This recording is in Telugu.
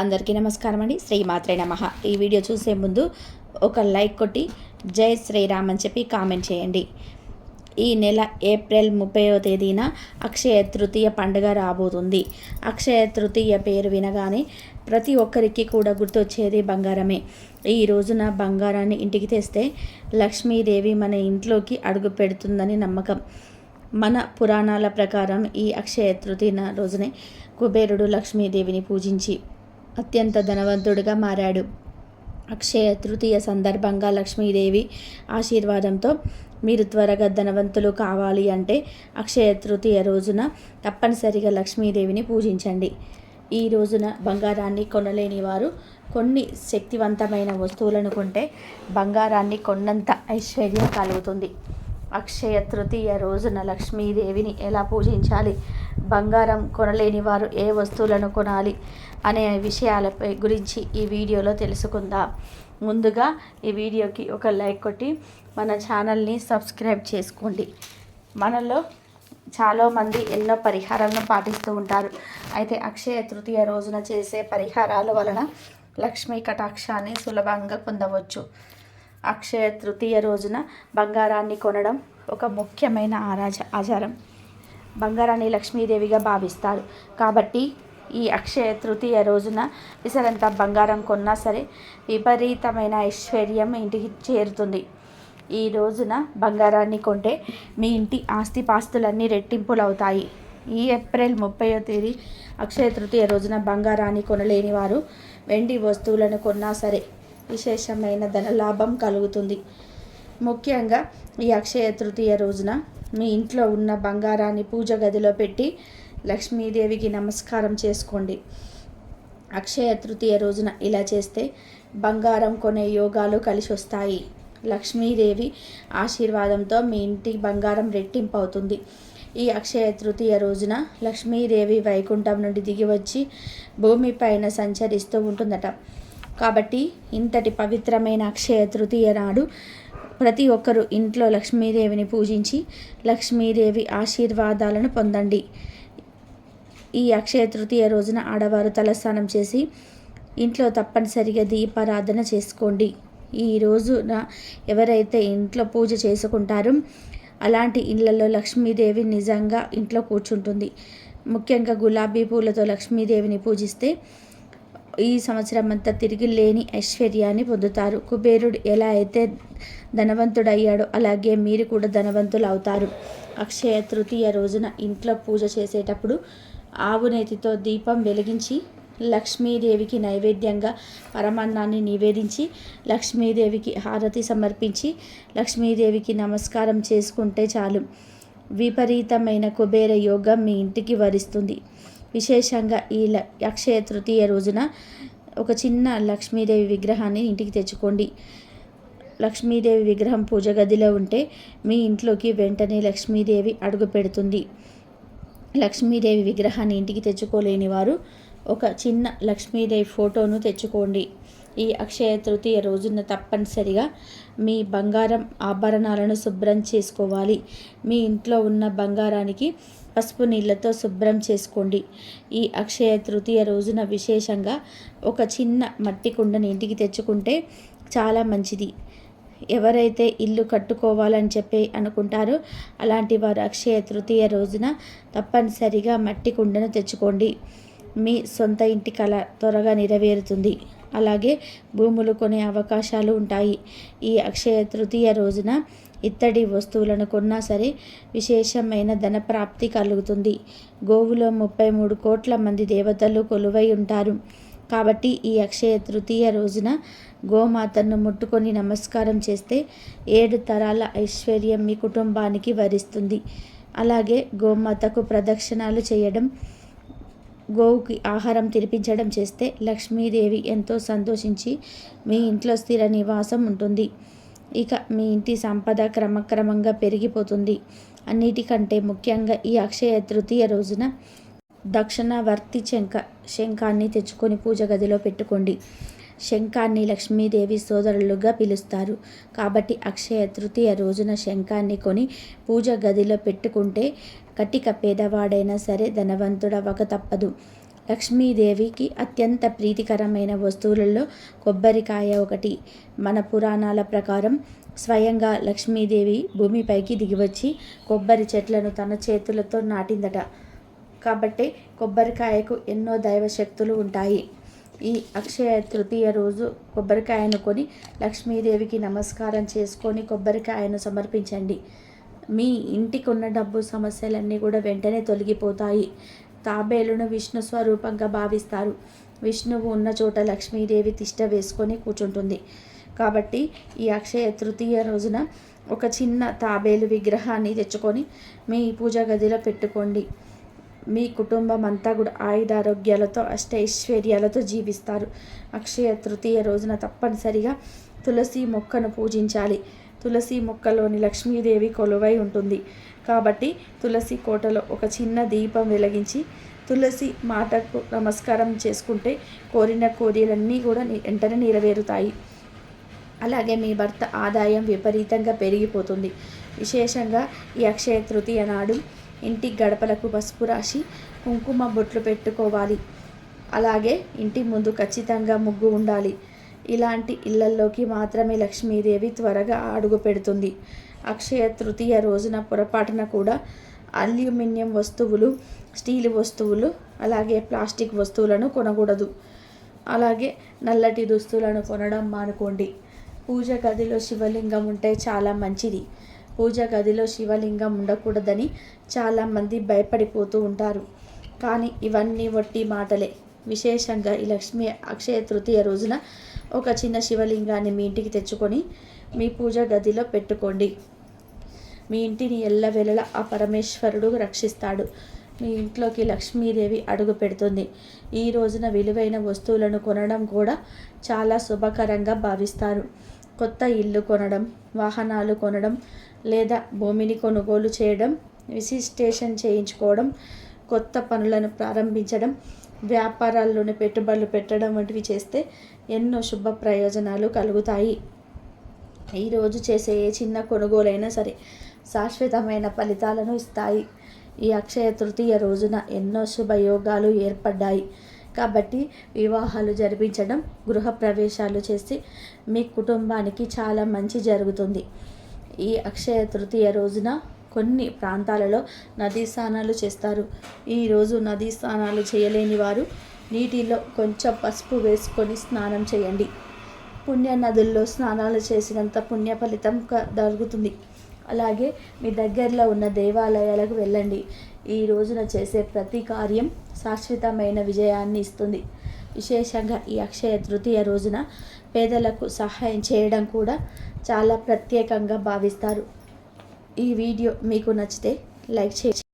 అందరికీ నమస్కారం అండి. శ్రీ మాత్రే నమ. ఈ వీడియో చూసే ముందు ఒక లైక్ కొట్టి జై శ్రీరామ్ అని చెప్పి కామెంట్ చేయండి. ఈ నెల ఏప్రిల్ ముప్పైవ తేదీన అక్షయ తృతీయ పండుగ రాబోతుంది. అక్షయ తృతీయ పేరు వినగానే ప్రతి ఒక్కరికి కూడా గుర్తొచ్చేది బంగారమే. ఈ రోజున బంగారాన్ని ఇంటికి తెస్తే లక్ష్మీదేవి మన ఇంట్లోకి అడుగు పెడుతుందని నమ్మకం. మన పురాణాల ప్రకారం ఈ అక్షయ తృతీయ రోజునే కుబేరుడు లక్ష్మీదేవిని పూజించి అత్యంత ధనవంతుడిగా మారాడు. అక్షయ తృతీయ సందర్భంగా లక్ష్మీదేవి ఆశీర్వాదంతో మీరు త్వరగా ధనవంతులు కావాలి అంటే అక్షయ తృతీయ రోజున తప్పనిసరిగా లక్ష్మీదేవిని పూజించండి. ఈ రోజున బంగారాన్ని కొనలేని వారు కొన్ని శక్తివంతమైన వస్తువులను కొంటే బంగారాన్ని కొన్నంత ఐశ్వర్యం కలుగుతుంది. అక్షయ తృతీయ రోజున లక్ష్మీదేవిని ఎలా పూజించాలి? బంగారం కొనలేని వారు ఏ వస్తువులను కొనాలి? అనే విషయాలపై గురించి ఈ వీడియోలో తెలుసుకుందాం. ముందుగా ఈ వీడియోకి ఒక లైక్ కొట్టి మన ఛానల్ని సబ్స్క్రైబ్ చేసుకోండి. మనలో చాలామంది ఎన్నో పరిహారాలను పాటిస్తూ ఉంటారు. అయితే అక్షయ తృతీయ రోజున చేసే పరిహారాల వలన లక్ష్మీ కటాక్షాన్ని సులభంగా పొందవచ్చు. అక్షయ తృతీయ రోజున బంగారాన్ని కొనడం ఒక ముఖ్యమైన ఆరాజ ఆచారం. బంగారాన్ని లక్ష్మీదేవిగా భావిస్తారు. కాబట్టి ఈ అక్షయ తృతీయ రోజున విసరంత బంగారం కొన్నా సరే విపరీతమైన ఐశ్వర్యం ఇంటికి చేరుతుంది. ఈ రోజున బంగారాన్ని కొంటే మీ ఇంటి ఆస్తిపాస్తులన్నీ రెట్టింపులు అవుతాయి ఈ ఏప్రిల్ ముప్పయో తేదీ అక్షయ తృతీయ రోజున బంగారాన్ని కొనలేని వారు వెండి వస్తువులను కొన్నా సరే విశేషమైన ధనలాభం కలుగుతుంది. ముఖ్యంగా ఈ అక్షయ తృతీయ రోజున మీ ఇంట్లో ఉన్న బంగారాన్ని పూజ గదిలో పెట్టి లక్ష్మీదేవికి నమస్కారం చేసుకోండి. అక్షయ తృతీయ రోజున ఇలా చేస్తే బంగారం కొనే యోగాలు కలిసి వస్తాయి. లక్ష్మీదేవి ఆశీర్వాదంతో మీ ఇంటి బంగారం రెట్టింపు అవుతుంది. ఈ అక్షయ తృతీయ రోజున లక్ష్మీదేవి వైకుంఠం నుండి దిగి వచ్చి భూమిపైన సంచరిస్తూ ఉంటుందట. కాబట్టి ఇంతటి పవిత్రమైన అక్షయ తృతీయ నాడు ప్రతి ఒక్కరూ ఇంట్లో లక్ష్మీదేవిని పూజించి లక్ష్మీదేవి ఆశీర్వాదాలను పొందండి. ఈ అక్షయ తృతీయ రోజున ఆడవారు తలస్నానం చేసి ఇంట్లో తప్పనిసరిగా దీపారాధన చేసుకోండి. ఈ రోజున ఎవరైతే ఇంట్లో పూజ చేసుకుంటారో అలాంటి ఇళ్ళలో లక్ష్మీదేవి నిజంగా ఇంట్లో కూర్చుంటుంది. ముఖ్యంగా గులాబీ పూలతో లక్ష్మీదేవిని పూజిస్తే ఈ సంవత్సరం అంతా తిరిగి లేని ఐశ్వర్యాన్ని పొందుతారు. కుబేరుడు ఎలా అయితే ధనవంతుడయ్యాడో అలాగే మీరు కూడా ధనవంతులు అవుతారు. అక్షయ తృతీయ రోజున ఇంట్లో పూజ చేసేటప్పుడు ఆవునేతితో దీపం వెలిగించి లక్ష్మీదేవికి నైవేద్యంగా పరమాన్నాన్ని నివేదించి లక్ష్మీదేవికి హారతి సమర్పించి లక్ష్మీదేవికి నమస్కారం చేసుకుంటే చాలు. విపరీతమైన కుబేర యోగం మీ ఇంటికి వరిస్తుంది. విశేషంగా ఈ అక్షయ తృతీయ రోజున ఒక చిన్న లక్ష్మీదేవి విగ్రహాన్ని ఇంటికి తెచ్చుకోండి. లక్ష్మీదేవి విగ్రహం పూజ గదిలో ఉంటే మీ ఇంట్లోకి వెంటనే లక్ష్మీదేవి అడుగు పెడుతుంది. లక్ష్మీదేవి విగ్రహాన్ని ఇంటికి తెచ్చుకోలేని వారు ఒక చిన్న లక్ష్మీదేవి ఫోటోను తెచ్చుకోండి. ఈ అక్షయ తృతీయ రోజున తప్పనిసరిగా మీ బంగారం ఆభరణాలను శుభ్రం చేసుకోవాలి. మీ ఇంట్లో ఉన్న బంగారానికి పసుపు నీళ్ళతో శుభ్రం చేసుకోండి. ఈ అక్షయ తృతీయ రోజున విశేషంగా ఒక చిన్న మట్టి కుండని ఇంటికి తెచ్చుకుంటే చాలా మంచిది. ఎవరైతే ఇల్లు కట్టుకోవాలని చెప్పి అనుకుంటారో అలాంటి వారు అక్షయ తృతీయ రోజున తప్పనిసరిగా మట్టి కుండను తెచ్చుకోండి. మీ సొంత ఇంటి కళ త్వరగా నెరవేరుతుంది. అలాగే భూములు కొనే అవకాశాలు ఉంటాయి. ఈ అక్షయ తృతీయ రోజున ఇత్తడి వస్తువులను కొన్నా సరే విశేషమైన ధనప్రాప్తి కలుగుతుంది. గోవులో ముప్పై మూడు కోట్ల మంది దేవతలు కొలువై ఉంటారు. కాబట్టి ఈ అక్షయ తృతీయ రోజున గోమాతను ముట్టుకొని నమస్కారం చేస్తే ఏడు తరాల ఐశ్వర్యం మీ కుటుంబానికి వరిస్తుంది. అలాగే గోమాతకు ప్రదక్షిణాలు చేయడం గోవుకి ఆహారం తినిపించడం చేస్తే లక్ష్మీదేవి ఎంతో సంతోషించి మీ ఇంట్లో స్థిర నివాసం ఉంటుంది. ఇక మీ ఇంటి సంపద క్రమక్రమంగా పెరిగిపోతుంది. అన్నిటికంటే ముఖ్యంగా ఈ అక్షయ తృతీయ రోజున దక్షిణవర్తి శంఖ శంఖాన్ని తెచ్చుకొని పూజ గదిలో పెట్టుకోండి. శంఖాన్ని లక్ష్మీదేవి సోదరులుగా పిలుస్తారు. కాబట్టి అక్షయ తృతీయ రోజున శంఖాన్ని కొని పూజ గదిలో పెట్టుకుంటే కటిక పేదవాడైనా సరే ధనవంతుడవక తప్పదు. లక్ష్మీదేవికి అత్యంత ప్రీతికరమైన వస్తువులలో కొబ్బరికాయ ఒకటి. మన పురాణాల ప్రకారం స్వయంగా లక్ష్మీదేవి భూమిపైకి దిగివచ్చి కొబ్బరి చెట్లను తన చేతులతో నాటిందట. కాబట్టి కొబ్బరికాయకు ఎన్నో దైవశక్తులు ఉంటాయి. ఈ అక్షయ తృతీయ రోజు కొబ్బరికాయను కొని లక్ష్మీదేవికి నమస్కారం చేసుకొని కొబ్బరికాయను సమర్పించండి. మీ ఇంటికి ఉన్న డబ్బు సమస్యలన్నీ కూడా వెంటనే తొలగిపోతాయి. తాబేలును విష్ణు స్వరూపంగా భావిస్తారు. విష్ణువు ఉన్న చోట లక్ష్మీదేవి తిష్ట వేసుకొని కూర్చుంటుంది. కాబట్టి ఈ అక్షయ తృతీయ రోజున ఒక చిన్న తాబేలు విగ్రహాన్ని తెచ్చుకొని మీ పూజ గదిలో పెట్టుకోండి. మీ కుటుంబం అంతా కూడా ఆయుధారోగ్యాలతో అష్టైశ్వర్యాలతో జీవిస్తారు. అక్షయ తృతీయ రోజున తప్పనిసరిగా తులసి మొక్కను పూజించాలి. తులసి మొక్కలోని లక్ష్మీదేవి కొలువై ఉంటుంది. కాబట్టి తులసి కోటలో ఒక చిన్న దీపం వెలిగించి తులసి మాటకు నమస్కారం చేసుకుంటే కోరిన కోరికలన్నీ కూడా వెంటనే నెరవేరుతాయి. అలాగే మీ భర్త ఆదాయం విపరీతంగా పెరిగిపోతుంది. విశేషంగా ఈ అక్షయ తృతీయ నాడు ఇంటి గడపలకు పసుపు రాసి కుంకుమ బొట్లు పెట్టుకోవాలి. అలాగే ఇంటి ముందు ఖచ్చితంగా ముగ్గు ఉండాలి. ఇలాంటి ఇళ్ళల్లోకి మాత్రమే లక్ష్మీదేవి త్వరగా అడుగు పెడుతుంది. అక్షయ తృతీయ రోజున పొరపాటున కూడా అల్యూమినియం వస్తువులు స్టీల్ వస్తువులు అలాగే ప్లాస్టిక్ వస్తువులను కొనకూడదు. అలాగే నల్లటి దుస్తులను కొనడం మానుకోండి. పూజ గదిలో శివలింగం ఉంటే చాలా మంచిది. పూజ గదిలో శివలింగం ఉండకూడదని చాలామంది భయపడిపోతూ ఉంటారు. కానీ ఇవన్నీ వట్టి మాటలే. విశేషంగా ఈ లక్ష్మి అక్షయ తృతీయ రోజున ఒక చిన్న శివలింగాన్ని మీ ఇంటికి తెచ్చుకొని మీ పూజ గదిలో పెట్టుకోండి. మీ ఇంటిని ఎల్లవెల్లలా ఆ పరమేశ్వరుడు రక్షిస్తాడు. మీ ఇంట్లోకి లక్ష్మీదేవి అడుగు పెడుతుంది. ఈ రోజున విలువైన వస్తువులను కొనడం కూడా చాలా శుభకరంగా భావిస్తారు. కొత్త ఇల్లు కొనడం వాహనాలు కొనడం లేదా భూమిని కొనుగోలు చేయడం విసిస్టేషన్ చేయించుకోవడం కొత్త పనులను ప్రారంభించడం వ్యాపారాల్లోని పెట్టుబడులు పెట్టడం వంటివి చేస్తే ఎన్నో శుభ ప్రయోజనాలు కలుగుతాయి. ఈరోజు చేసే ఏ చిన్న కొనుగోలైనా సరే శాశ్వతమైన ఫలితాలను ఇస్తాయి. ఈ అక్షయ తృతీయ రోజున ఎన్నో శుభయోగాలు ఏర్పడ్డాయి. కాబట్టి వివాహాలు జరిపించడం గృహప్రవేశాలు చేసి మీ కుటుంబానికి చాలా మంచి జరుగుతుంది. ఈ అక్షయ తృతీయ రోజున కొన్ని ప్రాంతాలలో నదీ స్నానాలు చేస్తారు. ఈరోజు నదీ స్నానాలు చేయలేని వారు నీటిలో కొంచెం పసుపు వేసుకొని స్నానం చేయండి. పుణ్య నదుల్లో స్నానాలు చేసినంత పుణ్య ఫలితం దొరుకుతుంది అలాగే మీ దగ్గరలో ఉన్న దేవాలయాలకు వెళ్ళండి. ఈ రోజున చేసే ప్రతి కార్యం శాశ్వతమైన విజయాన్ని ఇస్తుంది. విశేషంగా ఈ అక్షయ తృతీయ రోజున పేదలకు సహాయం చేయడం కూడా చాలా ప్రత్యేకంగా భావిస్తారు. ఈ వీడియో మీకు నచ్చితే లైక్ చేయండి.